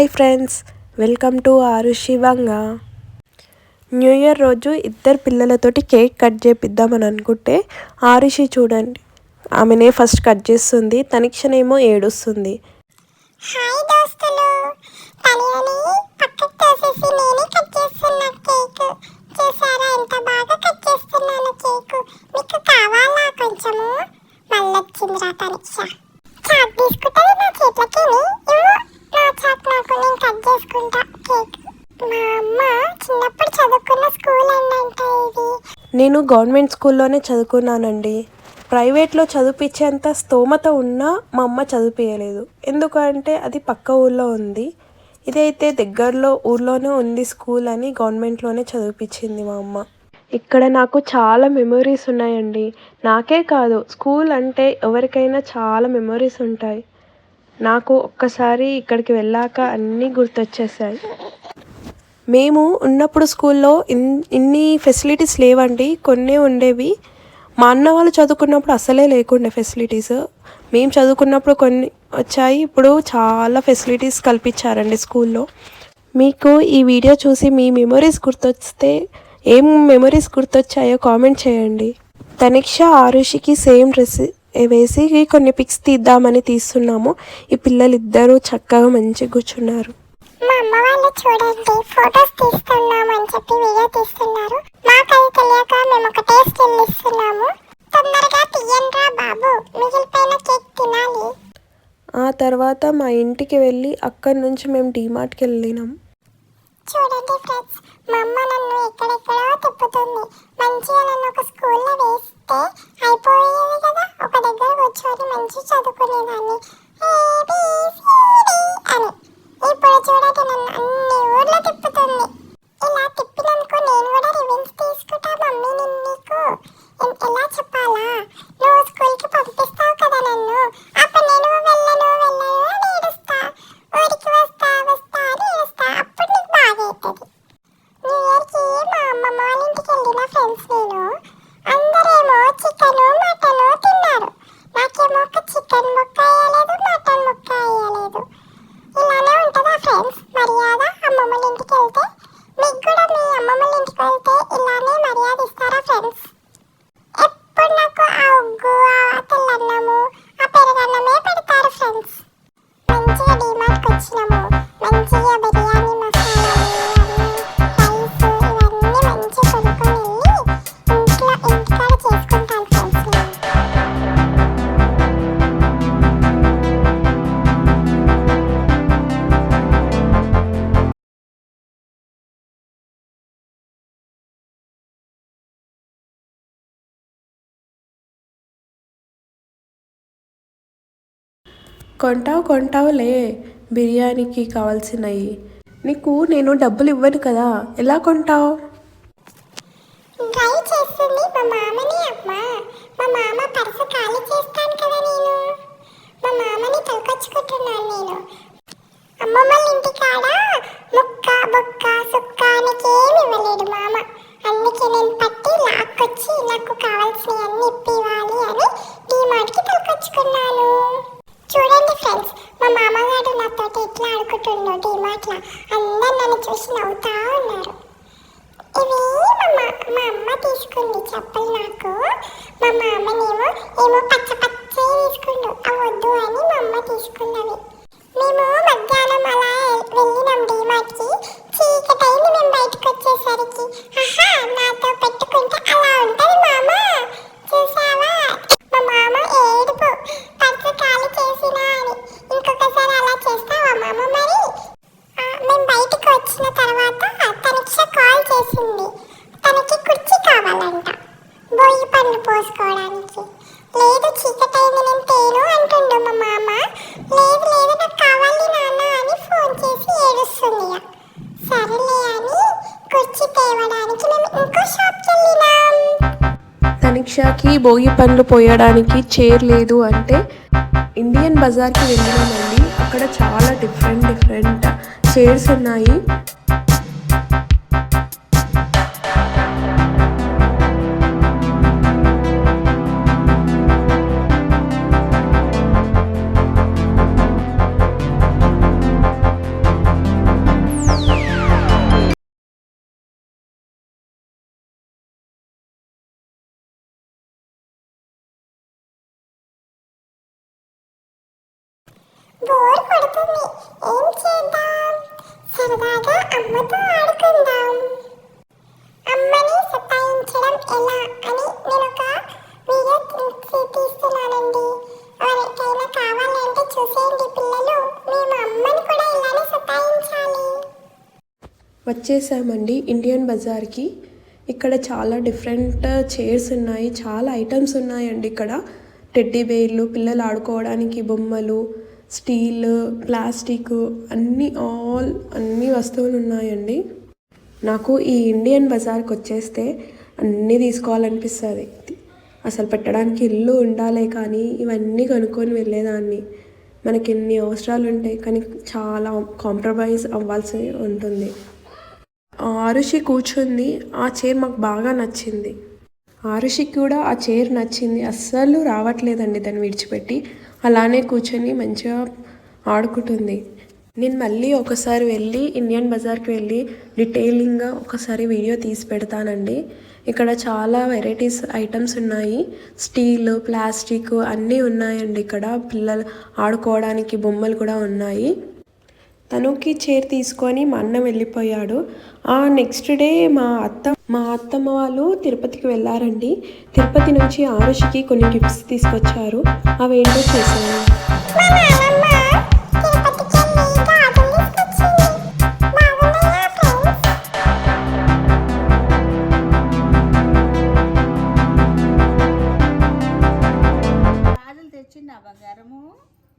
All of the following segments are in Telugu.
హాయ్ ఫ్రెండ్స్ వెల్కమ్ టు ఆరు శివంగా. న్యూ ఇయర్ రోజు ఇద్దరు పిల్లలతోటి కేక్ కట్ చేపిద్దామని అనుకుంటే ఆరుషి చూడండి ఆమెనే ఫస్ట్ కట్ చేస్తుంది తనిక్షనేమో ఏడుస్తుంది. హాయ్ దోస్తులు తనియని బాగా కొంచెము? పరీక్ష చాక్ తీసుకుంటుంది నా చేతులకి నా చాక్ నాకు నేను కట్ చేసుకుంటా కేక్ మా అమ్మ చిన్నప్పుడు చదువుకున్న స్కూల్ ఏంటంటే ఇది నేను గవర్నమెంట్ స్కూల్లోనే చదువుకున్నానండి. ప్రైవేట్లో చదివించేంత స్తోమత ఉన్నా మా అమ్మ చదివించలేదు ఎందుకంటే అది పక్క ఊళ్ళో ఉంది. ఇదైతే దగ్గరలో ఊర్లోనే ఉంది స్కూల్ అని గవర్నమెంట్లోనే చదివిపించింది మా అమ్మ. ఇక్కడ నాకు చాలా మెమరీస్ ఉన్నాయండి. నాకే కాదు స్కూల్ అంటే ఎవరికైనా చాలా మెమరీస్ ఉంటాయి. నాకు ఒక్కసారి ఇక్కడికి వెళ్ళాక అన్నీ గుర్తొచ్చేసాయి. మేము ఉన్నప్పుడు స్కూల్లో ఇన్ ఇన్ని ఫెసిలిటీస్ లేవండి కొన్ని ఉండేవి. మా అన్న వాళ్ళు చదువుకున్నప్పుడు అసలే లేకుండే ఫెసిలిటీస్. మేము చదువుకున్నప్పుడు కొన్ని వచ్చాయి ఇప్పుడు చాలా ఫెసిలిటీస్ కల్పించారండి స్కూల్లో. మీకు ఈ వీడియో చూసి మీ మెమరీస్ గుర్తొస్తే ఏం మెమరీస్ గుర్తొచ్చాయో కామెంట్ చేయండి. తనిక్ష ఆరుషికి సేమ్ డ్రెస్ వేసి కొన్ని పిక్స్ తీద్దామని తీస్తున్నాము. ఈ పిల్లలు ఇద్దరూ చక్కగా మంచిగా కూర్చున్నారు. మా అమ్మ వాళ్ళు చూడండి ఫొటోస్ తీస్తున్నాం అని చెప్పి వీడియో తీస్తున్నారు. మాకది తెలియక మేము ఒక టేస్ట్ ఇస్తున్నాము తొందరగా తీయండిరా బాబు మిగిలిపోయిన కేక్ తినాలి. ఆ తర్వాత మా ఇంటికి వెళ్ళి అక్కడి నుంచి మేము డీమార్ట్కి వెళ్ళినాం. చూడండి ఫ్రెండ్స్ మా అమ్మ నన్ను ఎక్కడెక్కడో తిప్పుతుంది. కొంటావు కొంటావులే బిర్యానీకి కావాల్సినవి నీకు నేను డబ్బులు ఇవ్వను కదా. ఎలా కొంటావు? ట్రై చేస్తుంది మా మామని అమ్మ. మా మామ పర్సు ఖాళీ చేస్తాను కదా నేను. మా మామని తొలకొచ్చుకుంటున్నాను నేను. అమ్మమ్మ ఇంటి కాడ ముక్క బొక్క సుక్క నీకేమి ఇవ్వలేడు మామ. అందుకే నేను పట్టి లాక్కొచ్చి నాకు కావాల్సినవి అన్ని ఇప్పివ్వాలి అని డీమార్ట్కి తొలకొచ్చుకున్నాను. చూడండి ఫ్రెండ్స్ మా మామగారు నాతో ఇట్లా ఆడుకుంటుండో డీమార్ట్లో. అందరు నన్ను చూసి నవ్వుతా ఉన్నారు. ఇవి మా మా- మా అమ్మ తీసుకుంది చెప్పలు నాకు. మా మామనేమో ఏమో పచ్చ పచ్చ పోసుకోవడానికి లేదు చీకటైంది నేను తేను అంటుండు మా మామ. లేదు లేదు నాకు కావాలి నాన్న అని ఫోన్ చేసి ఏడుస్తుంది సరేలే అని కుర్చీ తేవడానికి మేము ఇంకో షాప్కి వెళ్ళినాం. తనిక్షాకి భోగి పండ్లు పోయడానికి చైర్ లేదు అంటే ఇండియన్ బజార్కి వెళ్ళినామండి. అక్కడ చాలా డిఫరెంట్ డిఫరెంట్ చైర్స్ ఉన్నాయి. బోర్ కొడుతుంది. ఏం చేద్దాం? సరదాగా అమ్మతో ఆడుకుందాం. అమ్మని సతాయించడం ఎలా అని నేను ఒక వీడియో తీ- తీస్తున్నానండి. ఎవరికైనా కావాలంటే చూసేయండి పిల్లలు. మేము అమ్మని కూడా ఇలానే సతాయించాలి. వచ్చేసామండి ఇండియన్ బజార్కి. ఇక్కడ చాలా డిఫరెంట్ చైర్స్ ఉన్నాయి. చాలా ఐటమ్స్ ఉన్నాయండి ఇక్కడ. టెడ్డీ బేర్లు పిల్లలు ఆడుకోవడానికి బొమ్మలు స్టీల్ ప్లాస్టిక్ అన్ని ఆల్ అన్ని వస్తువులు ఉన్నాయండి. నాకు ఈ ఇండియన్ బజార్కి వచ్చేస్తే అన్నీ తీసుకోవాలనిపిస్తుంది. అసలు పెట్టడానికి ఇల్లు ఉండాలే కానీ ఇవన్నీ కనుక్కొని వెళ్ళేదాన్ని. మనకి ఎన్ని అవసరాలు ఉంటాయి కానీ చాలా కాంప్రమైజ్ అవ్వాల్సి ఉంటుంది. ఆరుషి కూర్చుంది. ఆ చైర్ మాకు బాగా నచ్చింది. ఆరుషికి కూడా ఆ చైర్ నచ్చింది. అస్సలు రావట్లేదండి దాన్ని విడిచిపెట్టి. అలానే కూర్చొని మంచిగా ఆడుకుంటుంది. నేను మళ్ళీ ఒకసారి వెళ్ళి ఇండియన్ బజార్కి వెళ్ళి డీటెయిలింగ్గా ఒకసారి వీడియో తీసి పెడతానండి. ఇక్కడ చాలా వెరైటీస్ ఐటమ్స్ ఉన్నాయి. స్టీల్ ప్లాస్టిక్ అన్నీ ఉన్నాయండి ఇక్కడ. పిల్లలు ఆడుకోవడానికి బొమ్మలు కూడా ఉన్నాయి. తనుకి చైర్ తీసుకొని మా అన్న వెళ్ళిపోయాడు. ఆ నెక్స్ట్ డే మా అత్త మా అత్తమ్మ వాళ్ళు తిరుపతికి వెళ్ళారండి. తిరుపతి నుంచి ఆరుషికి కొన్ని గిఫ్ట్స్ తీసుకొచ్చారు. చేశాను. బాగున్నాయా ఫ్రెండ్స్ గాజులు తెచ్చిందా బంగారము.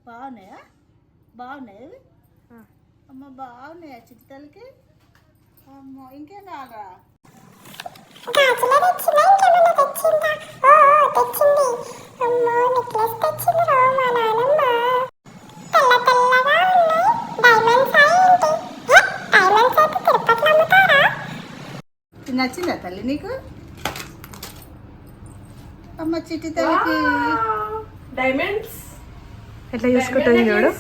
బాగున్నాయా? అమ్మ బాగున్నాయా చిట్టలకి అమ్మ ఇంకేం కావాలా గాజులు తెచ్చిందా ఇంకేమైనా తెచ్చిందా ఓ ఓ, తెచ్చింది అమ్మో నెక్లెస్ తెచ్చింది రో మా నాన్నమ్మ తెల్ల తెల్లగా ఉన్నాయి డైమండ్స్ ఏంటి ఏ, డైమండ్స్ అయితే తిరుపతిలో అమ్ముతారా ఇది నచ్చిందా తల్లి నీకు? అమ్మ చిట్టి తల్లికి డైమండ్స్ ఎట్లా చూసుకుంటుంది చూడు?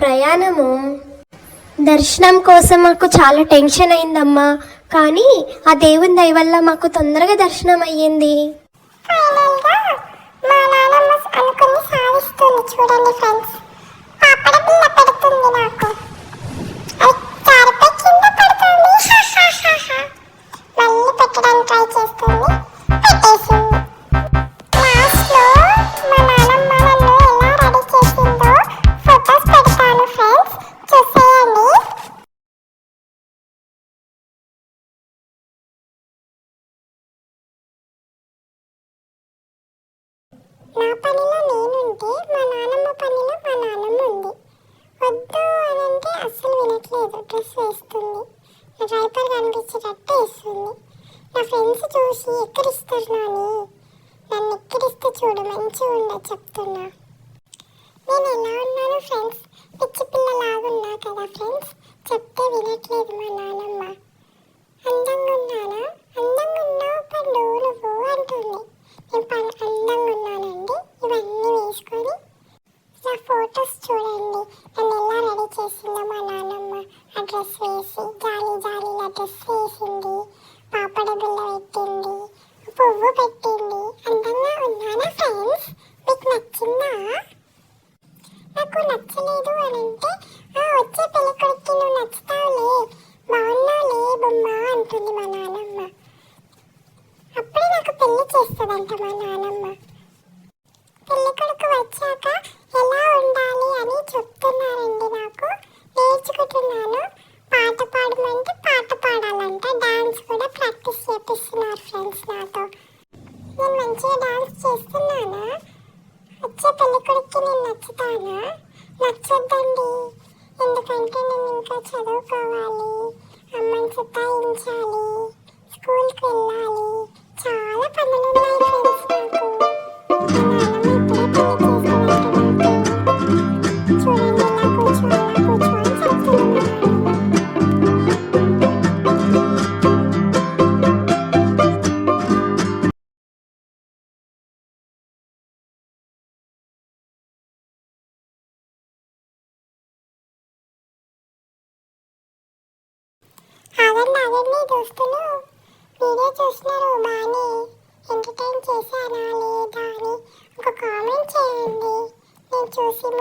ప్రయాణము. దర్శనం కోసం మాకు చాలా టెన్షన్ అయిందమ్మా. కానీ ఆ దేవుని దయ వల్ల మాకు తొందరగా దర్శనం అయ్యింది. అనుకుని సాధిస్తుంది చూడండి ఫ్రెండ్స్. పాపడ పిల్ల పెడుతుంది నాకు. చూసి ఎక్కిరిస్తున్నాను నన్ను ఎక్కిరిస్తే చూడు మంచిగా ఉందా చెప్తున్నా. నేను ఎలా ఉన్నాను ఫ్రెండ్స్? పిచ్చి పిల్లలాగున్నా కదా ఫ్రెండ్స్? చెప్తే వినట్లేదు మా నాన్నమ్మ అందంగా ఉన్నానా? అందంగా ఉన్నావు పండు నువ్వు అంటుంది. నేను పని అందంగా ఉన్నానండి. ఇవన్నీ వేసుకొని నా ఫొటోస్ చూడండి. నన్ను ఎలా రెడీ చేసిందో మా నాన్నమ్మ ఆ డ్రెస్ వేసి జాలి జాలీలా డ్రెస్ వేసింది. పాపడ బిల్ల ペッティ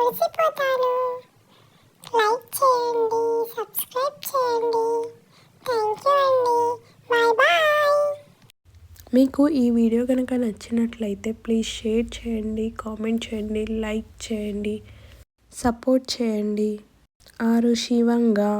చూసి లైక్ చేయండి సబ్స్క్రైబ్ చేయండి. థ్యాంక్ యూ అండి. Bye bye. మీకు ఈ వీడియో కనుక నచ్చినట్లయితే ప్లీజ్ షేర్ చేయండి కామెంట్ చేయండి లైక్ చేయండి సపోర్ట్ చేయండి. ఆరు శివంగా.